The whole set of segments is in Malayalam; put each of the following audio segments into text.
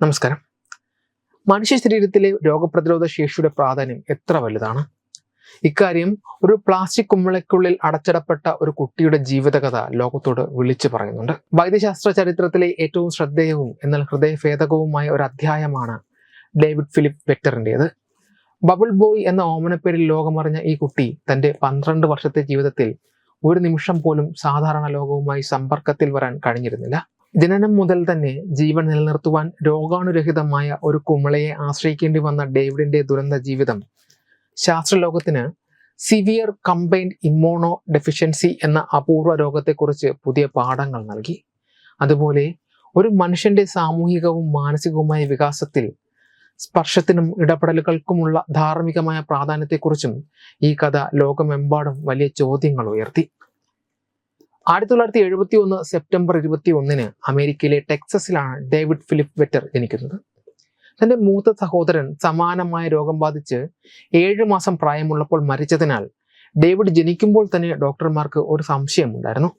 നമസ്കാരം. മനുഷ്യ ശരീരത്തിലെ രോഗപ്രതിരോധ ശേഷിയുടെ പ്രാധാന്യം എത്ര വലുതാണ്? ഇക്കാര്യം ഒരു പ്ലാസ്റ്റിക് കുമ്മിളയ്ക്കുള്ളിൽ അടച്ചിടപ്പെട്ട ഒരു കുട്ടിയുടെ ജീവിതകഥ ലോകത്തോട് വിളിച്ചു പറയുന്നുണ്ട്. വൈദ്യശാസ്ത്ര ചരിത്രത്തിലെ ഏറ്റവും ശ്രദ്ധേയവും എന്നാൽ ഹൃദയഭേദകവുമായ ഒരു അധ്യായമാണ് ഡേവിഡ് ഫിലിപ്പ് വെക്ടറിന്റെത് ബബിൾ ബോയ് എന്ന ഓമനപ്പേരിൽ ലോകമറിഞ്ഞ ഈ കുട്ടി തന്റെ പന്ത്രണ്ട് വർഷത്തെ ജീവിതത്തിൽ ഒരു നിമിഷം പോലും സാധാരണ ലോകവുമായി സമ്പർക്കത്തിൽ വരാൻ കഴിഞ്ഞിരുന്നില്ല. ജനനം മുതൽ തന്നെ ജീവൻ നിലനിർത്തുവാൻ രോഗാണുരഹിതമായ ഒരു കുമിളയെ ആശ്രയിക്കേണ്ടി വന്ന ഡേവിഡിന്റെ ദുരന്ത ജീവിതം. ശാസ്ത്രലോകത്തിന് സിവിയർ കമ്പൈൻഡ് ഇമ്മോണോ ഡെഫിഷ്യൻസി എന്ന അപൂർവ രോഗത്തെക്കുറിച്ച് പുതിയ പാഠങ്ങൾ നൽകി. അതുപോലെ ഒരു മനുഷ്യന്റെ സാമൂഹികവും മാനസികവുമായ വികാസത്തിൽ സ്പർശത്തിനും ഇടപെടലുകൾക്കുമുള്ള ധാർമ്മികമായ പ്രാധാന്യത്തെക്കുറിച്ചും ഈ കഥ ലോകമെമ്പാടും വലിയ ചോദ്യങ്ങൾ ഉയർത്തി. ആയിരത്തി തൊള്ളായിരത്തി എഴുപത്തി ഒന്ന് സെപ്റ്റംബർ ഇരുപത്തി ഒന്നിന് അമേരിക്കയിലെ ടെക്സസിലാണ് ഡേവിഡ് ഫിലിപ്പ് വെറ്റർ ജനിക്കുന്നത്. തന്റെ മൂത്ത സഹോദരൻ സമാനമായ രോഗം ബാധിച്ച് ഏഴ് മാസം പ്രായമുള്ളപ്പോൾ മരിച്ചതിനാൽ ഡേവിഡ് ജനിക്കുമ്പോൾ തന്നെ ഡോക്ടർമാർക്ക് ഒരു സംശയം ഉണ്ടായിരുന്നു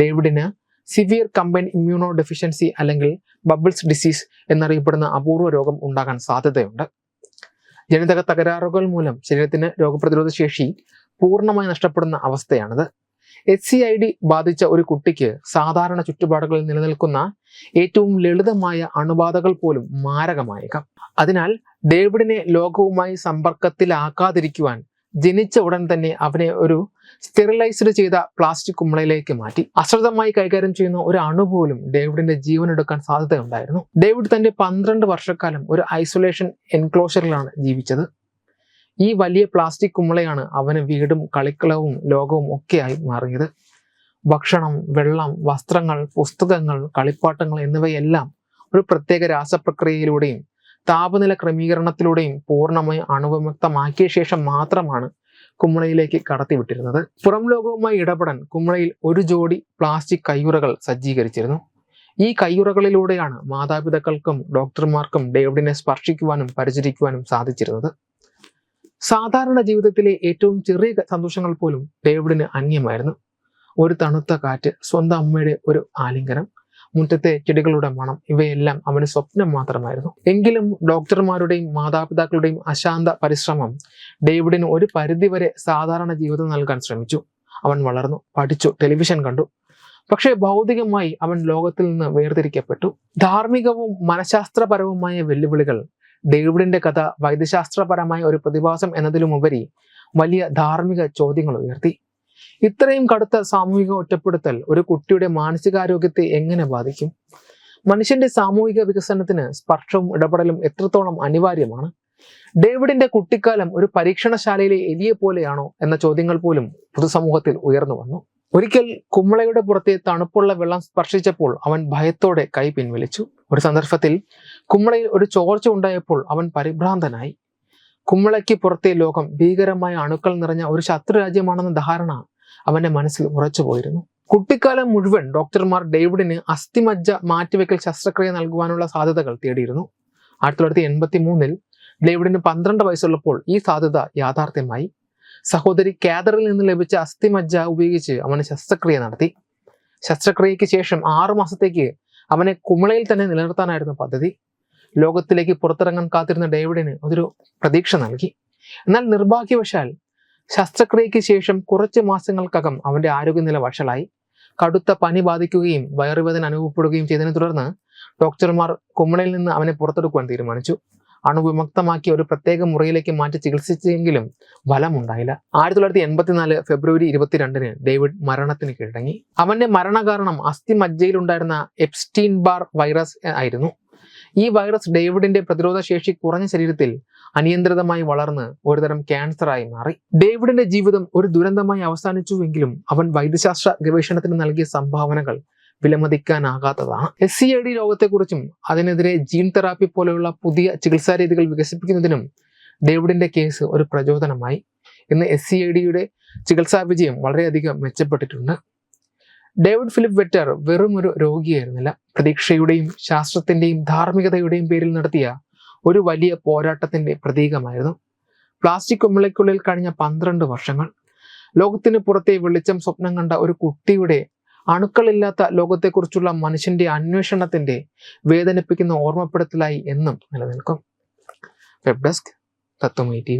ഡേവിഡിന് സിവിയർ കമ്പൈൻ ഇമ്മ്യൂണോ ഡെഫിഷ്യൻസി അല്ലെങ്കിൽ ബബിൾസ് ഡിസീസ് എന്നറിയപ്പെടുന്ന അപൂർവ രോഗം ഉണ്ടാകാൻ സാധ്യതയുണ്ട്. ജനിതക തകരാറുകൾ മൂലം ശരീരത്തിന് രോഗപ്രതിരോധ ശേഷി പൂർണമായി നഷ്ടപ്പെടുന്ന അവസ്ഥയാണിത്. എച്ച് സി ഐ ഡി ബാധിച്ച ഒരു കുട്ടിക്ക് സാധാരണ ചുറ്റുപാടുകളിൽ നിലനിൽക്കുന്ന ഏറ്റവും ലളിതമായ അണുബാധകൾ പോലും മാരകമായേക്കാം. അതിനാൽ ഡേവിഡിനെ ലോകവുമായി സമ്പർക്കത്തിലാക്കാതിരിക്കുവാൻ ജനിച്ച ഉടൻ തന്നെ അവനെ ഒരു സ്റ്റെറിലൈസ്ഡ് ചെയ്ത പ്ലാസ്റ്റിക് കുമ്പളയിലേക്ക് മാറ്റി. അശ്രദ്ധമായി കൈകാര്യം ചെയ്യുന്ന ഒരു അണു പോലും ഡേവിഡിന്റെ ജീവൻ എടുക്കാൻ സാധ്യതയുണ്ടായിരുന്നു. ഡേവിഡ് തന്റെ പന്ത്രണ്ട് വർഷക്കാലം ഒരു ഐസൊലേഷൻ എൻക്ലോഷറിലാണ് ജീവിച്ചത്. ഈ വലിയ പ്ലാസ്റ്റിക് കുമ്മളയാണ് അവന് വീടും കളിക്കളവും ലോകവും ഒക്കെയായി മാറിയത്. ഭക്ഷണം വെള്ളം വസ്ത്രങ്ങൾ പുസ്തകങ്ങൾ കളിപ്പാട്ടങ്ങൾ എന്നിവയെല്ലാം ഒരു പ്രത്യേക രാസപ്രക്രിയയിലൂടെയും താപനില ക്രമീകരണത്തിലൂടെയും പൂർണമായി അണുവിമുക്തമാക്കിയ ശേഷം മാത്രമാണ് കുമ്മളയിലേക്ക് കടത്തിവിട്ടിരുന്നത്. പുറം ലോകവുമായി ഇടപെടാൻ കുമ്മളയിൽ ഒരു ജോഡി പ്ലാസ്റ്റിക് കയ്യുറകൾ സജ്ജീകരിച്ചിരുന്നു. ഈ കയ്യുറകളിലൂടെയാണ് മാതാപിതാക്കൾക്കും ഡോക്ടർമാർക്കും ഡേവിഡിനെ സ്പർശിക്കുവാനും പരിചരിക്കുവാനും സാധിച്ചിരുന്നത്. സാധാരണ ജീവിതത്തിലെ ഏറ്റവും ചെറിയ സന്തോഷങ്ങൾ പോലും ഡേവിഡിന് അന്യമായിരുന്നു. ഒരു തണുത്ത കാറ്റ് സ്വന്തം അമ്മയുടെ ഒരു ആലിംഗനം മുറ്റത്തെ ചെടികളുടെ മണം ഇവയെല്ലാം അവന് സ്വപ്നം മാത്രമായിരുന്നു. എങ്കിലും ഡോക്ടർമാരുടെയും മാതാപിതാക്കളുടെയും അശാന്ത പരിശ്രമം ഡേവിഡിന് ഒരു പരിധിവരെ സാധാരണ ജീവിതം നൽകാൻ ശ്രമിച്ചു. അവൻ വളർന്നു പഠിച്ചു ടെലിവിഷൻ കണ്ടു. പക്ഷേ ഭൗതികമായി അവൻ ലോകത്തിൽ നിന്ന് വേർതിരിക്കപ്പെട്ടു. ധാർമ്മികവും മനഃശാസ്ത്രപരവുമായ വെല്ലുവിളികൾ ഡേവിഡിന്റെ കഥ വൈദ്യശാസ്ത്രപരമായ ഒരു പ്രതിഭാസം എന്നതിലുമുപരി വലിയ ധാർമ്മിക ചോദ്യങ്ങൾ ഉയർത്തി. ഇത്രയും കടുത്ത സാമൂഹിക ഒറ്റപ്പെടുത്തൽ ഒരു കുട്ടിയുടെ മാനസികാരോഗ്യത്തെ എങ്ങനെ ബാധിക്കും? മനുഷ്യന്റെ സാമൂഹിക വികസനത്തിന് സ്പർശവും ഇടപെടലും എത്രത്തോളം അനിവാര്യമാണ്? ഡേവിഡിന്റെ കുട്ടിക്കാലം ഒരു പരീക്ഷണശാലയിലെ എലിയെ പോലെയാണോ എന്ന ചോദ്യങ്ങൾ പോലും പൊതുസമൂഹത്തിൽ ഉയർന്നു വന്നു. ഒരിക്കൽ കുമ്മളയുടെ പുറത്തെ തണുപ്പുള്ള വെള്ളം സ്പർശിച്ചപ്പോൾ അവൻ ഭയത്തോടെ കൈ പിൻവലിച്ചു. ഒരു സന്ദർഭത്തിൽ കുമ്മളയിൽ ഒരു ചോർച്ച ഉണ്ടായപ്പോൾ അവൻ പരിഭ്രാന്തനായി. കുമ്മളയ്ക്ക് പുറത്തെ ലോകം ഭീകരമായ അണുക്കൾ നിറഞ്ഞ ഒരു ശത്രു രാജ്യമാണെന്ന ധാരണ അവന്റെ മനസ്സിൽ ഉറച്ചുപോയിരുന്നു കുട്ടിക്കാലം മുഴുവൻ ഡോക്ടർമാർ ഡേവിഡിന് അസ്ഥിമജ്ജ മാറ്റിവെക്കൽ ശസ്ത്രക്രിയ നൽകുവാനുള്ള സാധ്യതകൾ തേടിയിരുന്നു. ആയിരത്തി തൊള്ളായിരത്തി എൺപത്തി മൂന്നിൽ ഡേവിഡിന് പന്ത്രണ്ട് വയസ്സുള്ളപ്പോൾ ഈ സാധ്യത യാഥാർത്ഥ്യമായി. സഹോദരി കാദറിൽ നിന്ന് ലഭിച്ച അസ്ഥിമജ്ജ ഉപയോഗിച്ച് അവന് ശസ്ത്രക്രിയ നടത്തി. ശസ്ത്രക്രിയയ്ക്ക് ശേഷം ആറു മാസത്തേക്ക് അവനെ കുമളയിൽ തന്നെ നിലനിർത്താനായിരുന്നു പദ്ധതി. ലോകത്തിലേക്ക് പുറത്തിറങ്ങാൻ കാത്തിരുന്ന ഡേവിഡിന് അതൊരു പ്രതീക്ഷ നൽകി. എന്നാൽ നിർഭാഗ്യവശാൽ ശസ്ത്രക്രിയയ്ക്ക് ശേഷം കുറച്ച് മാസങ്ങൾക്കകം അവന്റെ ആരോഗ്യനില വഷളായി. കടുത്ത പനി ബാധിക്കുകയും വയറുവേദന അനുഭവപ്പെടുകയും ചെയ്തതിനെ തുടർന്ന് ഡോക്ടർമാർ കുമ്മളയിൽ നിന്ന് അവനെ പുറത്തെടുക്കുവാൻ തീരുമാനിച്ചു. അണുവിമുക്തമാക്കി ഒരു പ്രത്യേക മുറിയിലേക്ക് മാറ്റി ചികിത്സിച്ചെങ്കിലും ഫലമുണ്ടായില്ല. ആയിരത്തി തൊള്ളായിരത്തി എൺപത്തിനാല് ഫെബ്രുവരി ഇരുപത്തിരണ്ടിന് ഡേവിഡ് മരണത്തിന് കീഴടങ്ങി. അവന്റെ മരണകാരണം അസ്ഥിമജ്ജയിലുണ്ടായിരുന്ന എപ്സ്റ്റീൻ ബാർ വൈറസ് ആയിരുന്നു. ഈ വൈറസ് ഡേവിഡിന്റെ പ്രതിരോധ ശേഷി കുറഞ്ഞ ശരീരത്തിൽ അനിയന്ത്രിതമായി വളർന്ന് ഒരുതരം ക്യാൻസറായി മാറി. ഡേവിഡിന്റെ ജീവിതം ഒരു ദുരന്തമായി അവസാനിച്ചുവെങ്കിലും അവൻ വൈദ്യശാസ്ത്ര ഗവേഷണത്തിന് നൽകിയ സംഭാവനകൾ വിലമതിക്കാനാകാത്തതാണ്. എസ് സി ഐ ഡി രോഗത്തെക്കുറിച്ചും അതിനെതിരെ ജീൻ തെറാപ്പി പോലെയുള്ള പുതിയ ചികിത്സാ രീതികൾ വികസിപ്പിക്കുന്നതിനും ഡേവിഡിന്റെ കേസ് ഒരു പ്രചോദനമായി. ഇന്ന് എസ് സി ഐ ഡിയുടെ ചികിത്സാ വിജയം വളരെയധികം മെച്ചപ്പെട്ടിട്ടുണ്ട്. ഡേവിഡ് ഫിലിപ്പ് വെറ്റർ വെറും ഒരു രോഗിയായിരുന്നില്ല. പ്രതീക്ഷയുടെയും ശാസ്ത്രത്തിന്റെയും ധാർമ്മികതയുടെയും പേരിൽ നടത്തിയ ഒരു വലിയ പോരാട്ടത്തിന്റെ പ്രതീകമായിരുന്നു. പ്ലാസ്റ്റിക് കുമ്പിളയ്ക്കുള്ളിൽ കഴിഞ്ഞ പന്ത്രണ്ട് വർഷങ്ങൾ ലോകത്തിന് പുറത്തെ വെളിച്ചം സ്വപ്നം കണ്ട ഒരു കുട്ടിയുടെ അണുക്കളില്ലാത്ത ലോകത്തെക്കുറിച്ചുള്ള മനുഷ്യന്റെ അന്വേഷണത്തിന്റെ വേദനിപ്പിക്കുന്ന ഓർമ്മപ്പെടുത്തലായി എന്നും നിലനിൽക്കും. വെബ് ഡെസ്ക് തത്വമൈ ടി